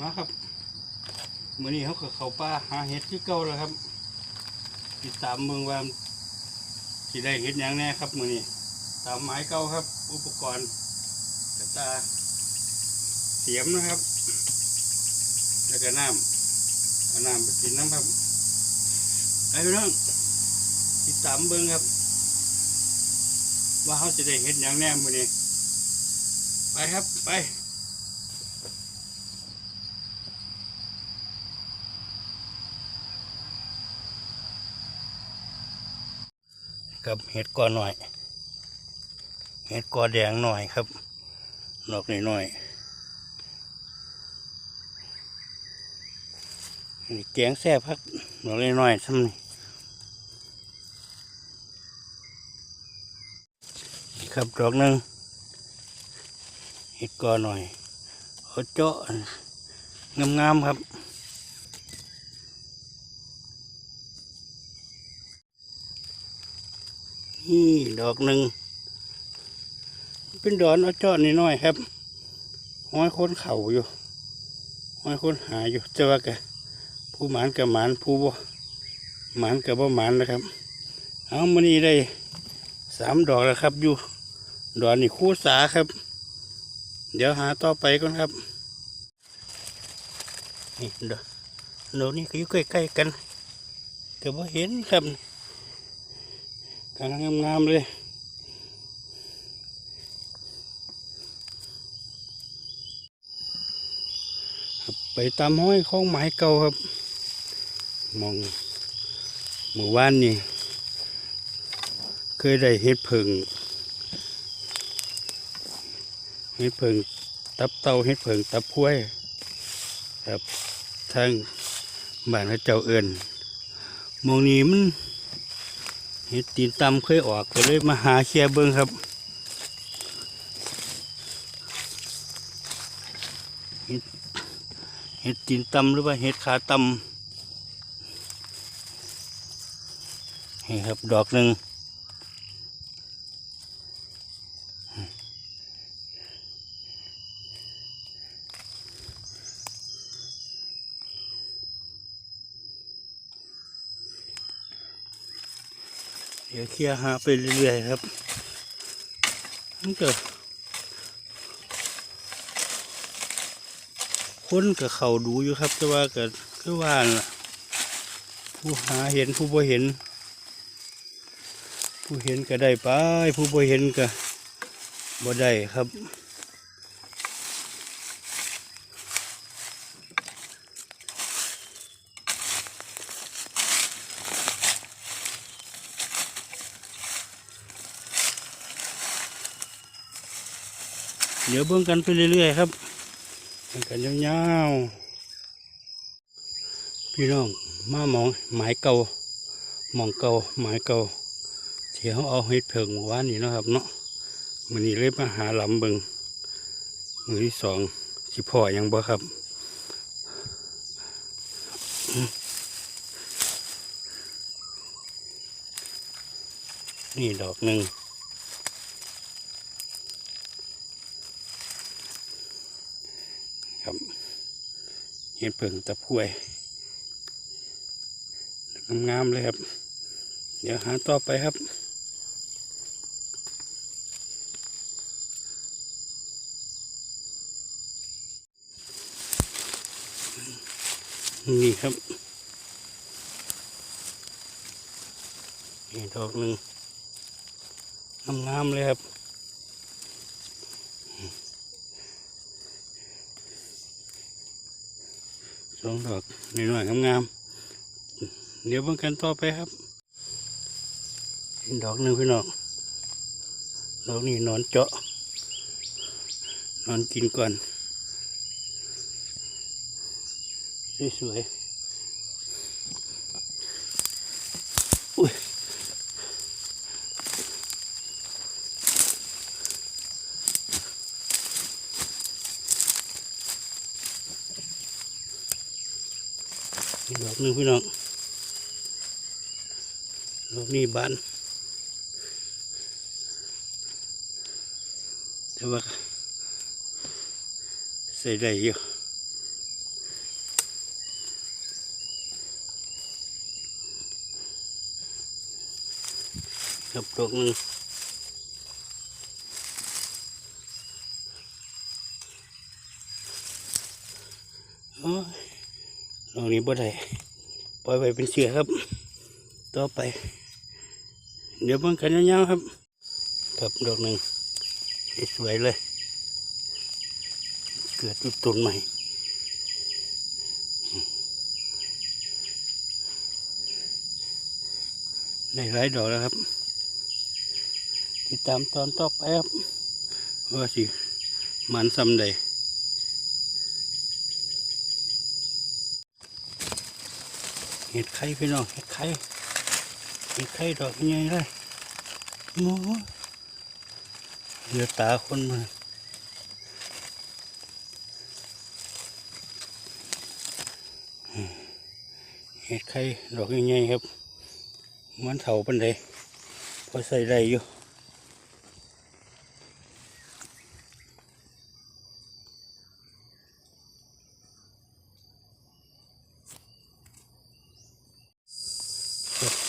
มาครับมื่อนี้เขาก็เขาป่าหาเห็ดที่เก่าแล้วครับ ติดตามเมืองว่าสิได้เห็ดหยังแน่ครับมื่อนี้ตามไม้เก่าครับ อุปกรณ์กระตาเสียมนะครับ แล้วก็น้ำเอาน้ำไปกินน้ำครับไอ้พี่น้องติดตามเบิ่งครับ ว่าเขาจะได้เห็ดหยังแน่มื่อนี้ไปครับไป กับเห็ดกอหน่อย เห็ดกอแดงหน่อยครับดอกน่อยนี่แกงแซ่บครับดอกน้อยซ้ำนี่ครับดอกหนึ่งเห็ดกอหน่อยเอาเจาะงามๆครับ ดอกหนึ่ง เป็นดอนเอาเจาะนิดหน่อยครับ ห้อยคนเข่าอยู่ ห้อยคนหาอยู่แต่ว่าแกผู้หมานกับหมานผู้บ่หมานกับบ่หมานนะครับ เอามานี่ได้สามดอกแล้วครับ อยู่ ดอกนี่คู่สาครับ เดี๋ยวหาต่อไปก่อนครับ นี่ดอกดอกนี้ก็อยู่ใกล้ๆกันแต่ว่าเห็นครับ กำลังงามๆเลยไปตามห้อยของไม้เก่าครับ มองหมู่บ้านนี่ เคยได้เห็ดผึ่งเห็ดผึ่งตับเต่าเห็ดผึ่งตับพ้วยครับทางบ้านพระเจ้าเอิญมองนี้มัน เห็ดตีนตำเคยออกก็เลยมาหาเชียเบิ้งครับเห็ดเห็ดตีนตำหรือว่าเห็ดขาตำนี่ครับดอกหนึ่ง ดี๋ยวเคลียร์หาไปเรื่อยๆครับมันก็คนกับเขาดูอยู่ครับแต่ว่าก็คือว่าน่ะ ผู้หาเห็นผู้บ่เห็น ผู้เห็นก็ได้ไปผู้บ่เห็นก็บ่ได้ครับ เดี๋ยวเบิ่งกันไปเรื่อยๆครับเบิ่งกันยาวๆพี่น้องมาหมองหมายเก่าหมองเก่าหมายเก่าที่เขาเอาเห็ดเผิงเมื่อวานนี้นะครับเนาะมันนี้เลยมาหาลำเบิงมือที่สองสิพ่อยังบ่ครับนี่ดอกหนึ่ง ครับ เห็ดเผิงตะพวยงามๆเลยครับ เดี๋ยวหาต่อไปครับนี่ครับนี่ดอกหนึ่งงามๆเลยครับ สองดอกหน่อยๆงามๆเดี๋ยวเบิ่งกันต่อไปครับดอกหนึ่งพี่น้องดอกนี้นอนเจาะ นอนกินก่อนสวยๆ หนึ่งพี่น้องรอบนี้บานแต่ว่าใส่ได้อยู่ครับดอกนึงโอ้ดอกนี้บ่ได้ ปล่อยไว้เป็นเสือครับ ต่อไป เดี๋ยวเบิ่งกันยาวๆครับ ครับดอกหนึ่งสวยเลย เกิดตุต้นใหม่ได้หลายดอกแล้วครับ ติดตามตอนต่อไปครับ ว่าสิมันซ้ำใด เห็ดไข่พี่น้องเห็ดไข่เห็ดไข่ดอกใหญ่เลยโอ้เหลือตาคนมาเห็ดไข่ดอกใหญ่ๆครับ มันเถาปันใดพอใส่ได้อยู่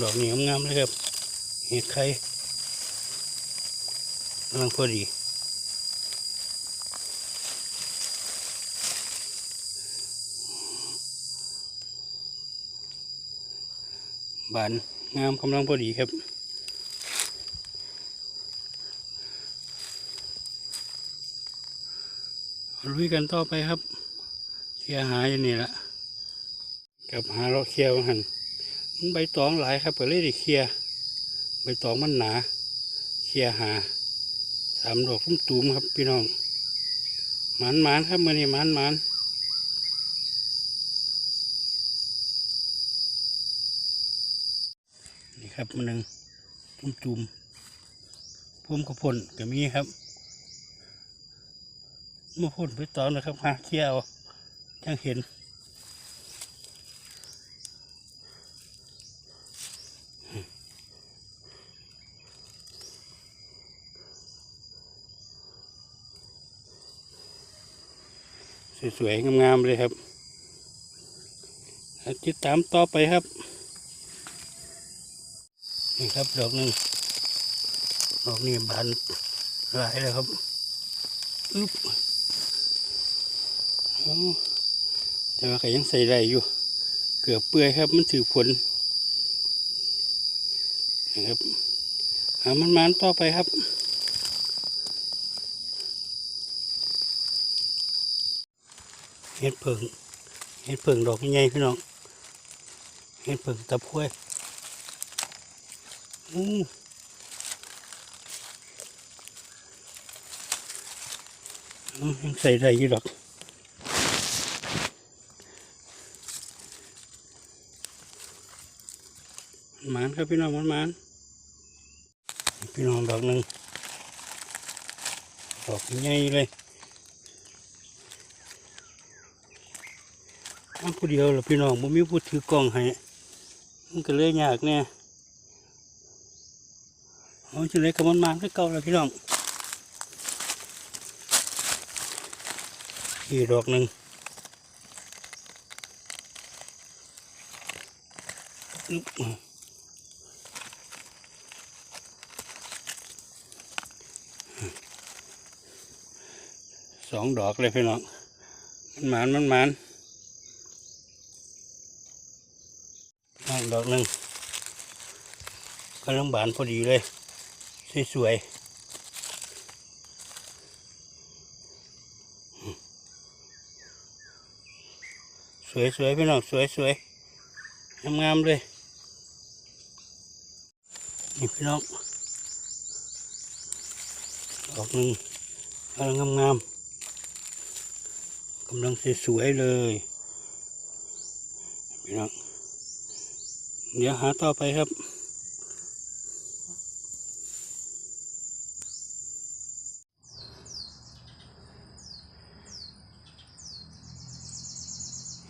ดอกนี้งามๆเลยครับ เห็ดไข่กำลังพอดีบานงามกำลังพอดีครับลุยกันต่อไปครับ เคลียหาอยู่นี่ละกับหาเราะเคลียร์ว่าหัน มันใบตองหลายครับก็เลยด้เคลียใบตองมันหนาเคลียหาสามดอกตุ้มตูมๆครับพี่น้องหมานหมานๆครับมื่อนี้หมานหมานๆนี่ครับมันหนึ่งตุ้มตูมๆพุ่มกระพนก็มีครับมาพ่นไปตอนนะครับหาเที่ยวจังเห็น สวยๆงามๆเลยครับติดตามต่อไปครับ นี่ครับดอกหนึ่งดอกนี้บานหลายเลยครับอึ๊บโอ้แต่ว่าก็ยังใส่ได้อยู่ เกือบเปื่อยครับมันถือผลนะครับหามันมันต่อไปครับ เห็ดเผิงเห็ดเผิงดอกใหญ่พี่น้องเห็ดเผิงตะพุ้ยอู้ยังใส่ได้ยู่ดอกหมานครับพี่น้องมันหมานพี่น้องดอกหนึ่งดอกใหญ่เลย อ้าวผู้เดียวหรอพี่น้องบ่มีผู้ถือกล้องให้มันก็เลยยากแน่เอาจะเลยกับมันมานคือเก่าแล้วพี่น้องอีกดอกหนึ่งสองดอกเลยพี่น้องมันหมานมันหมานนั่ งดอกหนึ่งกำลังบานพอดีเลย สวยๆ สวยสวยๆพี่น้องสวยสวยงามงามๆเลย นี่พี่น้องดอกหนึ่งกำลังงามงามๆกำลังสวยๆเลยพี่น้อง เดี๋ยวหาต่อไปครับ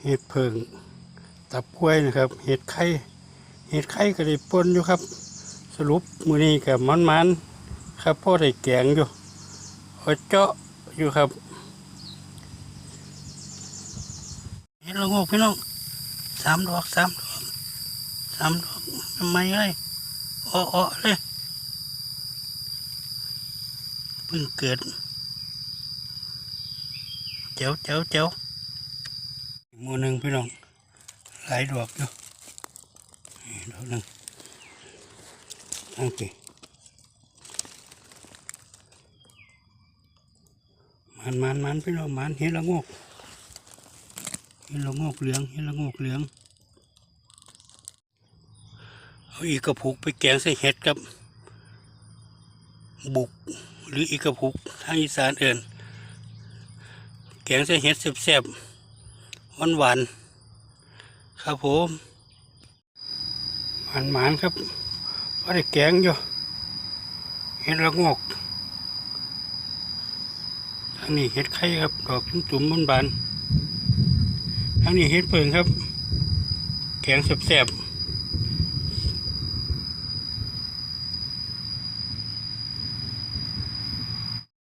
เห็ดเพิงตับกล้วยนะครับ เห็ดไข่ เห็ดไข่ก็ได้ปนอยู่ครับ สรุปมือนี้กับมันมันๆครับพ่อได้แกงอยู่เอาเจาะอยู่ครับเห็นละงกพี่น้องสามดอกสามดอก สามดอกทำไมเลยอ้อๆเลยพิ่งเกิดเจ้าเจ้าเจ้าหมูหนึ่งพี่น้องหลายดอกอยู่ดอกหนึ่งโอเคมันมันมันพี่น้องมันเห็นละงกเห็นละงกเหลืองเห็นละงกเหลือง เอาอีกระพุกไปแกงใส่เห็ดกับ บุกหรืออีกระพุกทางอีสานเอินแกงใส่เห็ดแซ่บๆหวานหวานๆครับผมหวานหวานๆครับว่าได้แกงอยู่เห็ดละงอกทางนี้เห็ดไข่ครับ ดอกจุ่มๆบานๆทางนี้เห็ดเปิงครับ แกงแซ่บๆ